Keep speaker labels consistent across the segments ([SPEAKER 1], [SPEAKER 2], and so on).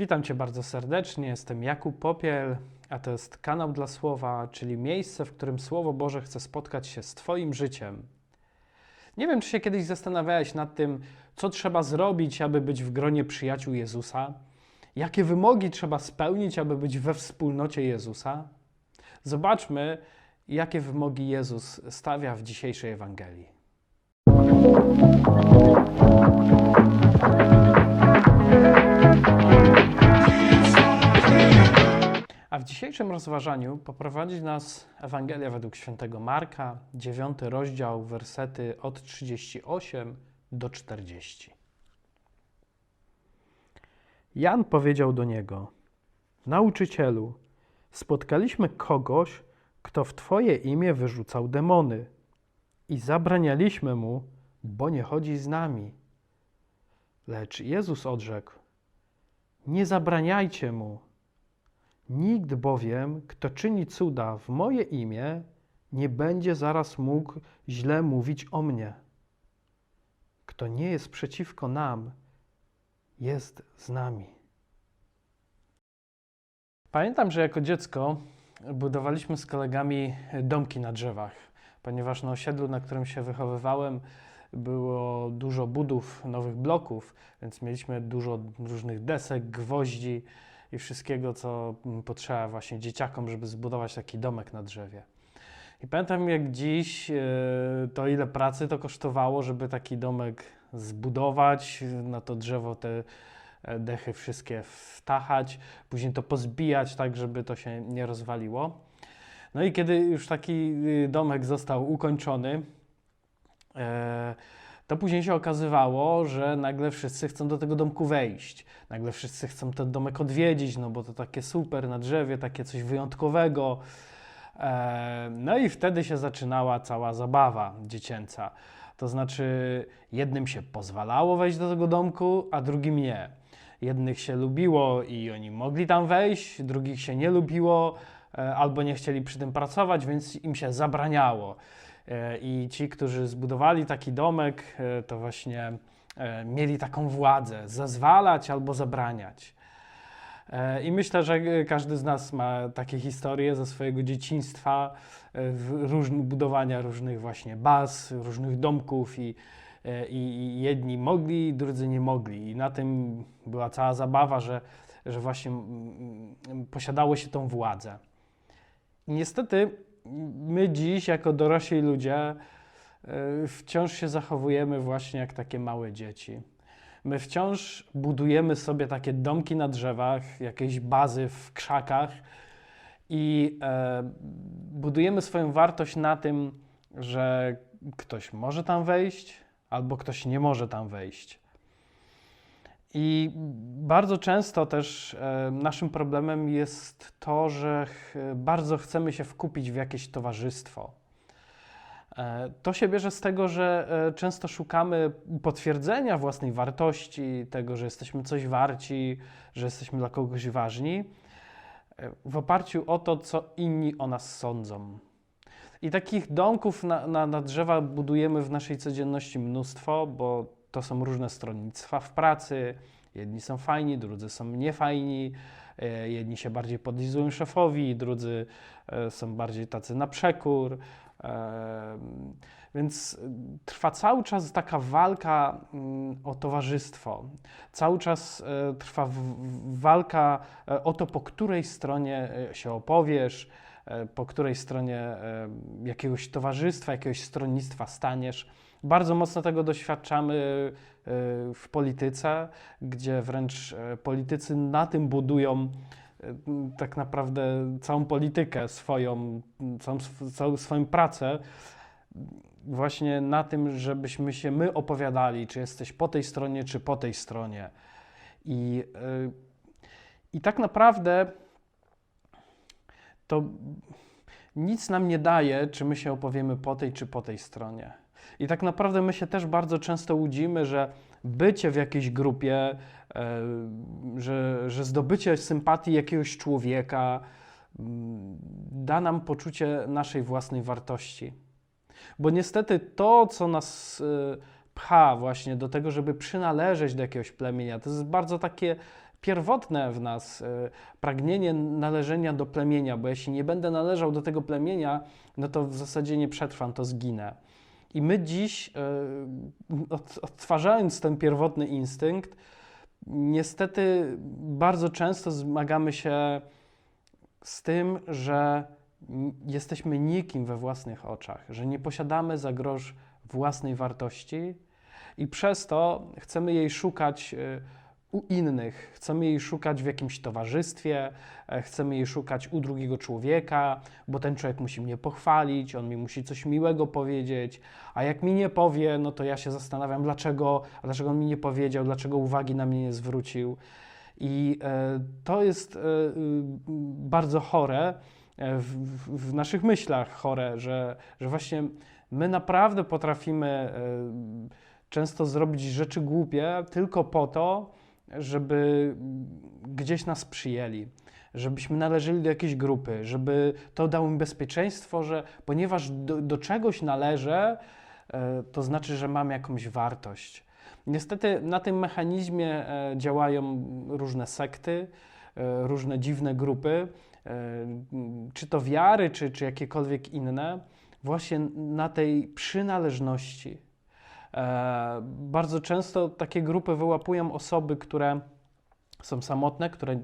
[SPEAKER 1] Witam Cię bardzo serdecznie. Jestem Jakub Popiel, a to jest kanał dla Słowa, czyli miejsce, w którym Słowo Boże chce spotkać się z Twoim życiem. Nie wiem, czy się kiedyś zastanawiałeś nad tym, co trzeba zrobić, aby być w gronie przyjaciół Jezusa? Jakie wymogi trzeba spełnić, aby być we wspólnocie Jezusa? Zobaczmy, jakie wymogi Jezus stawia w dzisiejszej Ewangelii. A w dzisiejszym rozważaniu poprowadzi nas Ewangelia według świętego Marka, 9 rozdział, wersety od 38 do 40. Jan powiedział do niego: Nauczycielu, spotkaliśmy kogoś, kto w Twoje imię wyrzucał demony i zabranialiśmy mu, bo nie chodzi z nami. Lecz Jezus odrzekł: Nie zabraniajcie mu. Nikt bowiem, kto czyni cuda w moje imię, nie będzie zaraz mógł źle mówić o mnie. Kto nie jest przeciwko nam, jest z nami. Pamiętam, że jako dziecko budowaliśmy z kolegami domki na drzewach, ponieważ na osiedlu, na którym się wychowywałem, było dużo budów nowych bloków, więc mieliśmy dużo różnych desek, gwoździ i wszystkiego, co mm, potrzeba właśnie dzieciakom, żeby zbudować taki domek na drzewie. I pamiętam jak dziś, e, to ile pracy to kosztowało, żeby taki domek zbudować, na to drzewo te e, dechy wszystkie wtachać, później to pozbijać tak, żeby to się nie rozwaliło. No i kiedy już taki y, domek został ukończony, e, to później się okazywało, że nagle wszyscy chcą do tego domku wejść. Nagle wszyscy chcą ten domek odwiedzić, no bo to takie super na drzewie, takie coś wyjątkowego. E, No i wtedy się zaczynała cała zabawa dziecięca. To znaczy, jednym się pozwalało wejść do tego domku, a drugim nie. Jednych się lubiło i oni mogli tam wejść, drugich się nie lubiło e, albo nie chcieli przy tym pracować, więc im się zabraniało. E, I ci, którzy zbudowali taki domek, e, to właśnie e, mieli taką władzę zezwalać albo zabraniać. I myślę, że każdy z nas ma takie historie ze swojego dzieciństwa, e, w różn- budowania różnych właśnie baz, różnych domków i, i, i jedni mogli, drudzy nie mogli. I na tym była cała zabawa, że, że właśnie mm, mm, posiadało się tą władzę. I niestety my dziś, jako dorośli ludzie, e, wciąż się zachowujemy właśnie jak takie małe dzieci. My wciąż budujemy sobie takie domki na drzewach, jakieś bazy w krzakach i e, budujemy swoją wartość na tym, że ktoś może tam wejść albo ktoś nie może tam wejść. I bardzo często też e, naszym problemem jest to, że bardzo chcemy się wkupić w jakieś towarzystwo. E, To się bierze z tego, że e, często szukamy potwierdzenia własnej wartości, tego, że jesteśmy coś warci, że jesteśmy dla kogoś ważni, w oparciu o to, co inni o nas sądzą. I takich domków na, na, na drzewa budujemy w naszej codzienności mnóstwo, bo to są różne stronnictwa w pracy. Jedni są fajni, drudzy są niefajni. e, Jedni się bardziej podlizują szefowi, drudzy e, są bardziej tacy na przekór. Em, Więc trwa cały czas taka walka mm, o towarzystwo. Cały czas e, trwa walka e, o to, po której stronie e, się opowiesz, e, po której stronie e, jakiegoś towarzystwa, jakiegoś stronnictwa staniesz. Bardzo mocno tego doświadczamy e, w polityce, gdzie wręcz e, politycy na tym budują e, tak naprawdę całą politykę swoją, całą, całą swoją pracę właśnie na tym, żebyśmy się my opowiadali, czy jesteś po tej stronie, czy po tej stronie. I, i tak naprawdę to nic nam nie daje, czy my się opowiemy po tej, czy po tej stronie. I tak naprawdę my się też bardzo często łudzimy, że bycie w jakiejś grupie, e, że, że zdobycie sympatii jakiegoś człowieka mm, da nam poczucie naszej własnej wartości. Bo niestety to, co nas y, pcha właśnie do tego, żeby przynależeć do jakiegoś plemienia, to jest bardzo takie pierwotne w nas e, pragnienie należenia do plemienia, bo jeśli nie będę należał do tego plemienia, no to w zasadzie nie przetrwam, to zginę. I my dziś, e, odtwarzając ten pierwotny instynkt, niestety bardzo często zmagamy się z tym, że jesteśmy nikim we własnych oczach, że nie posiadamy za grosz własnej wartości i przez to chcemy jej szukać e, u innych, chcemy jej szukać w jakimś towarzystwie, e, chcemy jej szukać u drugiego człowieka, bo ten człowiek musi mnie pochwalić, on mi musi coś miłego powiedzieć, a jak mi nie powie, no to ja się zastanawiam, dlaczego, dlaczego on mi nie powiedział, dlaczego uwagi na mnie nie zwrócił. I e, to jest e, bardzo chore w, w, naszych myślach, chore, że, że właśnie my naprawdę potrafimy często zrobić rzeczy głupie tylko po to, żeby gdzieś nas przyjęli, żebyśmy należeli do jakiejś grupy, żeby to dało mi bezpieczeństwo, że ponieważ do, do czegoś należę, e, to znaczy, że mam jakąś wartość. Niestety na tym mechanizmie e, działają różne sekty, e, różne dziwne grupy, czy to wiary, czy, czy jakiekolwiek inne, właśnie na tej przynależności bardzo często takie grupy wyłapują osoby, które są samotne, które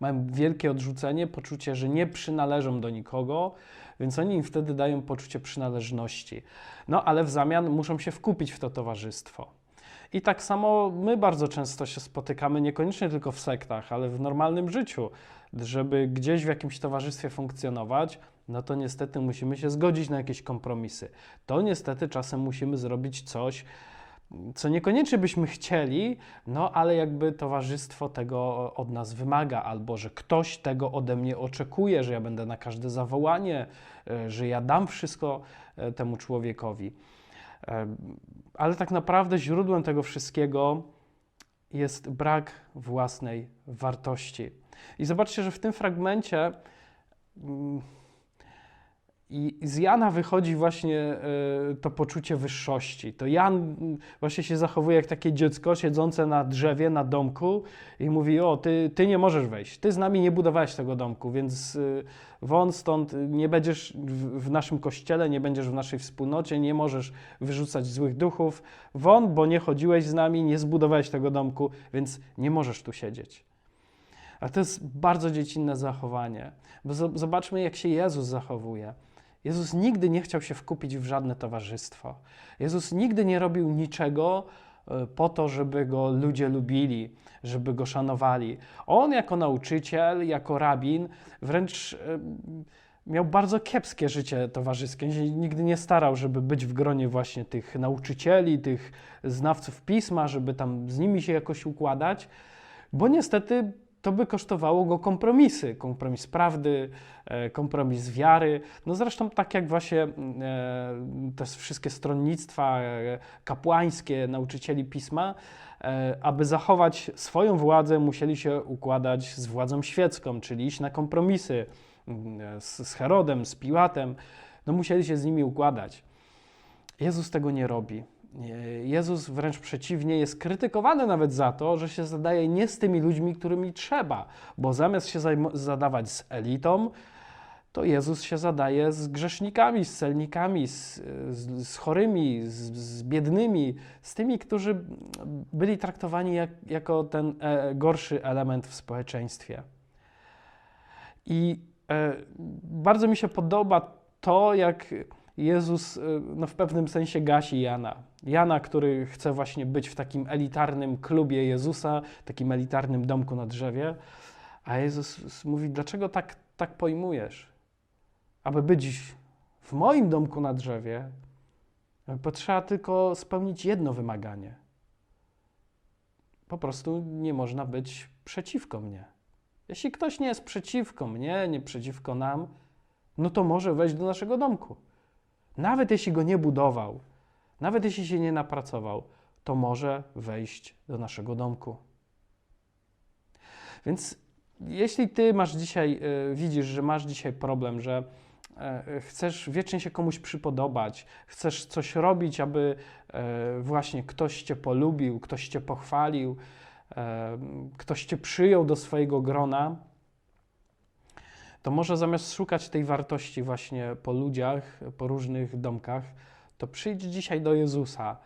[SPEAKER 1] mają wielkie odrzucenie, poczucie, że nie przynależą do nikogo, więc oni im wtedy dają poczucie przynależności. No ale w zamian muszą się wkupić w to towarzystwo. I tak samo my bardzo często się spotykamy, niekoniecznie tylko w sektach, ale w normalnym życiu, żeby gdzieś w jakimś towarzystwie funkcjonować, no to niestety musimy się zgodzić na jakieś kompromisy. To niestety czasem musimy zrobić coś, co niekoniecznie byśmy chcieli, no ale jakby towarzystwo tego od nas wymaga, albo że ktoś tego ode mnie oczekuje, że ja będę na każde zawołanie, e, że ja dam wszystko e, temu człowiekowi. Ale tak naprawdę źródłem tego wszystkiego jest brak własnej wartości. I zobaczcie, że w tym fragmencie mm, i z Jana wychodzi właśnie e, to poczucie wyższości. To Jan właśnie się zachowuje jak takie dziecko siedzące na drzewie, na domku i mówi: O, ty, ty nie możesz wejść, ty z nami nie budowałeś tego domku, więc e, won stąd nie będziesz w naszym kościele, nie będziesz w naszej wspólnocie, nie możesz wyrzucać złych duchów. Won, bo nie chodziłeś z nami, nie zbudowałeś tego domku, więc nie możesz tu siedzieć. A to jest bardzo dziecinne zachowanie. Bo zobaczmy, jak się Jezus zachowuje. Jezus nigdy nie chciał się wkupić w żadne towarzystwo. Jezus nigdy nie robił niczego e, po to, żeby go ludzie lubili, żeby go szanowali. On jako nauczyciel, jako rabin wręcz e, miał bardzo kiepskie życie towarzyskie. Nigdy nie starał, żeby być w gronie właśnie tych nauczycieli, tych znawców pisma, żeby tam z nimi się jakoś układać, bo niestety to by kosztowało go kompromisy. Kompromis prawdy, e, kompromis wiary. No zresztą tak jak właśnie e, te wszystkie stronnictwa e, kapłańskie nauczycieli pisma, aby zachować swoją władzę, musieli się układać z władzą świecką, czyli iść na kompromisy z, Herodem, z Piłatem. No musieli się z nimi układać. Jezus tego nie robi. Jezus wręcz przeciwnie jest krytykowany nawet za to, że się zadaje nie z tymi ludźmi, którymi trzeba, bo zamiast się zadawać z elitą, to Jezus się zadaje z grzesznikami, z celnikami, z, z, z chorymi, z, z, biednymi, z tymi, którzy byli traktowani jak, jako ten e, gorszy element w społeczeństwie. I e, bardzo mi się podoba to, jak Jezus y, no, w pewnym sensie gasi Jana. Jana, który chce właśnie być w takim elitarnym klubie Jezusa, takim elitarnym domku na drzewie. A Jezus mówi: Dlaczego tak, tak pojmujesz? Aby być w moim domku na drzewie, potrzeba tylko spełnić jedno wymaganie. Po prostu nie można być przeciwko mnie. Jeśli ktoś nie jest przeciwko mnie, nie przeciwko nam, no to może wejść do naszego domku. Nawet jeśli go nie budował, nawet jeśli się nie napracował, to może wejść do naszego domku. Więc jeśli ty masz dzisiaj, y, widzisz, że masz dzisiaj problem, że y, chcesz wiecznie się komuś przypodobać, chcesz coś robić, aby y, właśnie ktoś cię polubił, ktoś cię pochwalił, e, ktoś cię przyjął do swojego grona, to może zamiast szukać tej wartości właśnie po ludziach, po różnych domkach, to przyjdź dzisiaj do Jezusa.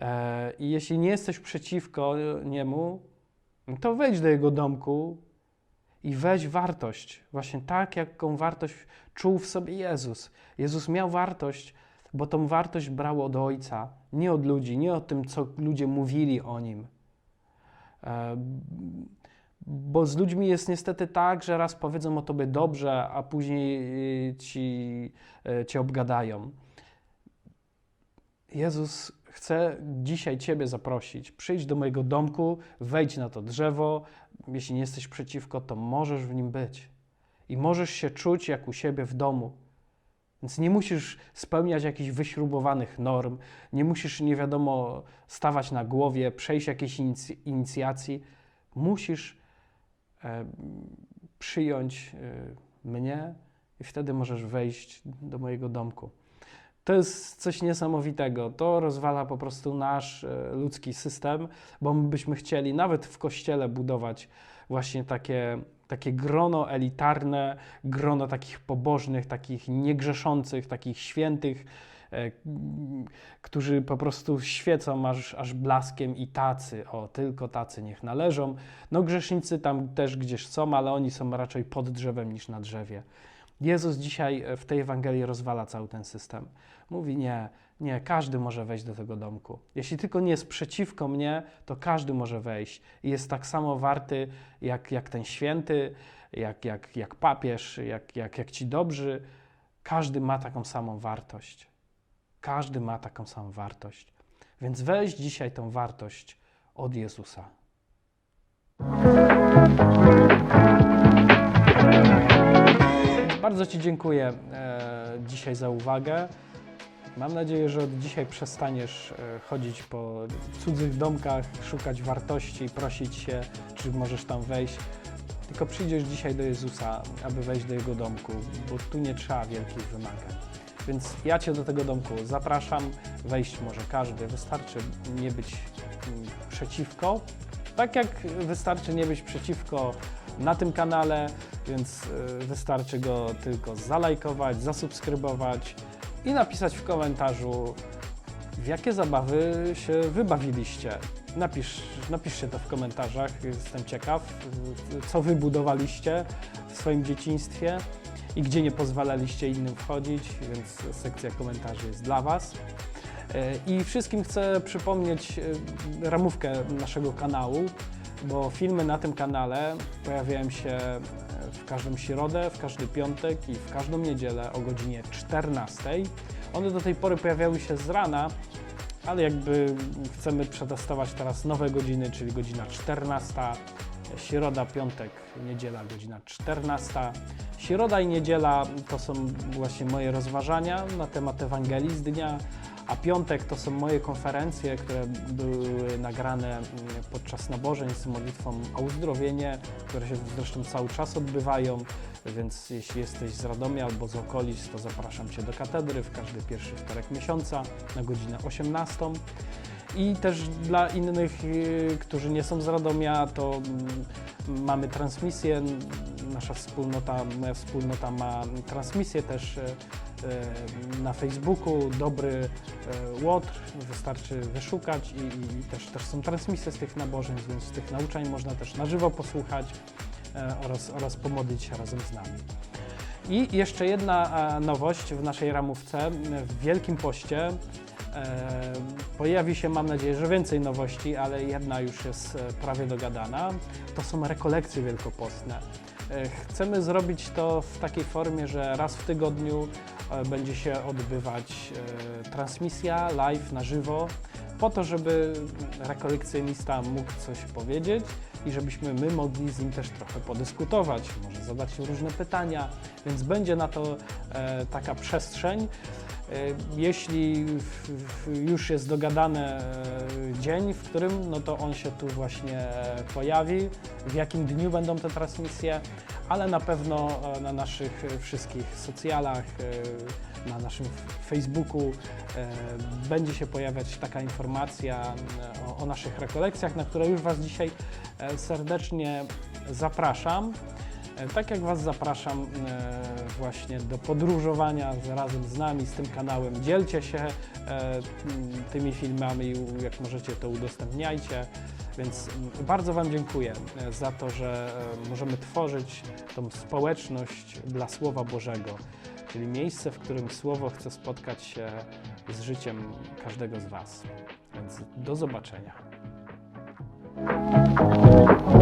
[SPEAKER 1] E, I jeśli nie jesteś przeciwko Niemu, to wejdź do Jego domku i weź wartość, właśnie tak, jaką wartość czuł w sobie Jezus. Jezus miał wartość, bo tą wartość brał od Ojca, nie od ludzi, nie o tym, co ludzie mówili o Nim. E, Bo z ludźmi jest niestety tak, że raz powiedzą o tobie dobrze, a później y, ci, cię obgadają. Jezus chce dzisiaj Ciebie zaprosić. Przyjdź do mojego domku, wejdź na to drzewo. Jeśli nie jesteś przeciwko, to możesz w nim być. I możesz się czuć jak u siebie w domu. Więc nie musisz spełniać jakichś wyśrubowanych norm, nie musisz nie wiadomo stawać na głowie, przejść jakiejś inic- inicjacji. Musisz e, przyjąć e, mnie i wtedy możesz wejść do mojego domku. To jest coś niesamowitego. To rozwala po prostu nasz e, ludzki system, bo my byśmy chcieli nawet w kościele budować właśnie takie, takie grono elitarne, grono takich pobożnych, takich niegrzeszących, takich świętych, e, którzy po prostu świecą aż, aż blaskiem i tacy, o tylko tacy niech należą. No grzesznicy tam też gdzieś są, ale oni są raczej pod drzewem niż na drzewie. Jezus dzisiaj e, w tej Ewangelii rozwala cały ten system. Mówi nie, nie, każdy może wejść do tego domku. Jeśli tylko nie jest przeciwko mnie, to każdy może wejść i jest tak samo warty jak, jak ten święty, jak, jak, jak papież, jak, jak, jak ci dobrzy. Każdy ma taką samą wartość. Każdy ma taką samą wartość. Więc weź dzisiaj tą wartość od Jezusa. Bardzo Ci dziękuję e, dzisiaj za uwagę. Mam nadzieję, że od dzisiaj przestaniesz e, chodzić po cudzych domkach, szukać wartości, prosić się, czy możesz tam wejść. Tylko przyjdziesz dzisiaj do Jezusa, aby wejść do Jego domku, bo tu nie trzeba wielkich wymagań. Więc ja Cię do tego domku zapraszam. Wejść może każdy, wystarczy nie być mm, przeciwko. Tak jak wystarczy nie być przeciwko na tym kanale, więc y, wystarczy go tylko zalajkować, zasubskrybować i napisać w komentarzu, w jakie zabawy się wybawiliście. Napisz, napiszcie to w komentarzach, jestem ciekaw, co wy budowaliście w swoim dzieciństwie i gdzie nie pozwalaliście innym wchodzić, więc sekcja komentarzy jest dla Was. Y, I wszystkim chcę przypomnieć y, ramówkę naszego kanału, bo filmy na tym kanale pojawiają się w każdą środę, w każdy piątek i w każdą niedzielę o godzinie 14. One do tej pory pojawiały się z rana, ale jakby chcemy przetestować teraz nowe godziny, czyli godzina 14, środa, piątek, niedziela, godzina 14. Środa i niedziela to są właśnie moje rozważania na temat Ewangelii z dnia, a piątek to są moje konferencje, które były nagrane mm, podczas nabożeń z modlitwą o uzdrowienie, które się zresztą cały czas odbywają, więc jeśli jesteś z Radomia albo z okolic, to zapraszam Cię do katedry w każdy pierwszy wtorek miesiąca na godzinę 18. I też dla innych, y, którzy nie są z Radomia, to mm, mamy transmisję. Nasza wspólnota, moja wspólnota ma transmisję też y, na Facebooku. Dobry y, Łotr, wystarczy wyszukać i, i też, też są transmisje z tych nabożeństw, więc tych nauczań można też na żywo posłuchać e, oraz, oraz pomodlić się razem z nami. I jeszcze jedna e, nowość w naszej ramówce. W Wielkim Poście e, pojawi się, mam nadzieję, że więcej nowości, ale jedna już jest e, prawie dogadana. To są rekolekcje wielkopostne. E, Chcemy zrobić to w takiej formie, że raz w tygodniu e, będzie się odbywać e, transmisja live na żywo, po to, żeby rekolekcjonista mógł coś powiedzieć i żebyśmy my mogli z nim też trochę podyskutować, może zadać różne pytania, więc będzie na to e, taka przestrzeń. Jeśli w- w- już jest dogadany e, dzień, w którym, no to on się tu właśnie pojawi, w jakim dniu będą te transmisje, ale na pewno e, na naszych e, wszystkich socjalach, e, na naszym Facebooku e, będzie się pojawiać taka informacja e, o, o naszych rekolekcjach, na które już Was dzisiaj e, serdecznie zapraszam. E, Tak jak Was zapraszam e, właśnie do podróżowania razem z nami, z tym kanałem. Dzielcie się e, tymi filmami, jak możecie to udostępniajcie. Więc bardzo Wam dziękuję e, za to, że e, możemy tworzyć tą społeczność dla Słowa Bożego, czyli miejsce, w którym Słowo chce spotkać się z życiem każdego z Was. Więc do zobaczenia. Thank you.